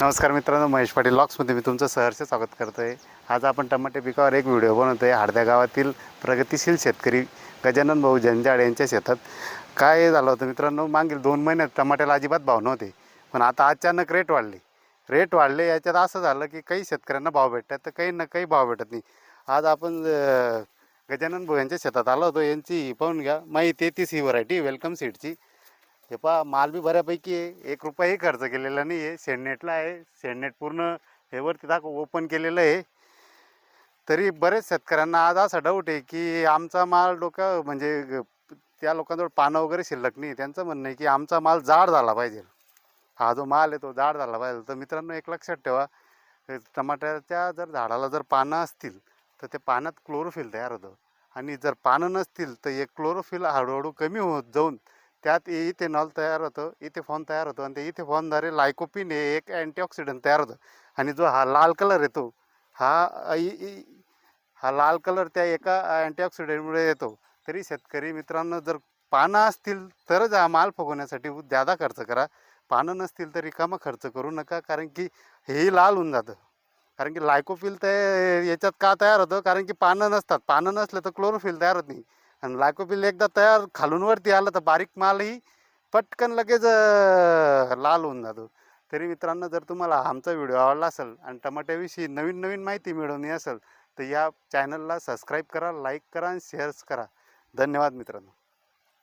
नमस्कार मित्रांनो महेश पाटील लॉक्समध्ये मी तुमचं सहर्ष स्वागत करतो आहे आज आपण टमाटे पिकावर एक व्हिडिओ बनवतो आहे हाडद्या गावातील प्रगतिशील शेतकरी गजानन भाऊ जंजाड यांच्या शेतात. काय झालं होतं मित्रांनो मागील दोन महिन्यात टमाट्याला अजिबात भाव नव्हते. पण आता अचानक रेट वाढले. रेट वाढले याच्यात असं झालं की काही शेतकऱ्यांना भाव भेटतात तर काही ना काही भाव भेटत नाही. आज आपण गजानन भाऊ यांच्या शेतात आलो होतो. यांची पाहून घ्या. माई तेहतीस ही व्हरायटी वेलकम सीडची हे पहा माल बी बऱ्यापैकी आहे. एक रुपयाही खर्च केलेला नाही आहे. सेंडनेटला आहे. सेंडनेट पूर्ण हे वरती दाखव ओपन केलेलं आहे. तरी बरेच शेतकऱ्यांना आज असा डाऊट आहे की आमचा माल डोक्या म्हणजे ग- त्या लोकांजवळ पानं वगैरे शिल्लक नाही. त्यांचं म्हणणं आहे की आमचा माल जाड झाला पाहिजे. हा जो माल आहे तो जाड झाला पाहिजे. तर मित्रांनो एक लक्षात ठेवा टमाट्याच्या जर झाडाला जर पानं असतील तर ते पानात क्लोरोफिल तयार होतं. आणि जर पानं नसतील तर हे क्लोरोफिल हळूहळू कमी होत जाऊन त्यात इथेनॉल तयार होतं इथेफॉन तयार होतं आणि ते इथेफॉनद्वारे लायकोपिन हे एक अँटीऑक्सिडंट तयार होतं. आणि जो हा लाल कलर येतो हा इ- इ- हा लाल कलर त्या एका अँटीऑक्सिडंटमुळे येतो. तरी शेतकरी मित्रांनो जर पानं असतील तरच हा माल फुगवण्यासाठी जादा खर्च करा. पानं नसतील तर रिकामा खर्च करू नका कारण की हेही लाल होऊन जातं. कारण की लायकोफिल ते याच्यात का तयार होतं? कारण की पानं नसतात. पानं नसलं तर क्लोरोफिल तयार होत नाही. आणि लायकोफिल एकदा तयार खालून वरती आलं तर बारीक मालही पटकन लगेच लाल होऊन जातो. तरी मित्रांनो जर तुम्हाला आमचा व्हिडिओ आवडला असेल आणि टमाट्याविषयी नवीन नवीन माहिती मिळवणी असेल तर या चॅनलला सबस्क्राईब करा लाईक करा आणि शेअर्स करा. धन्यवाद मित्रांनो.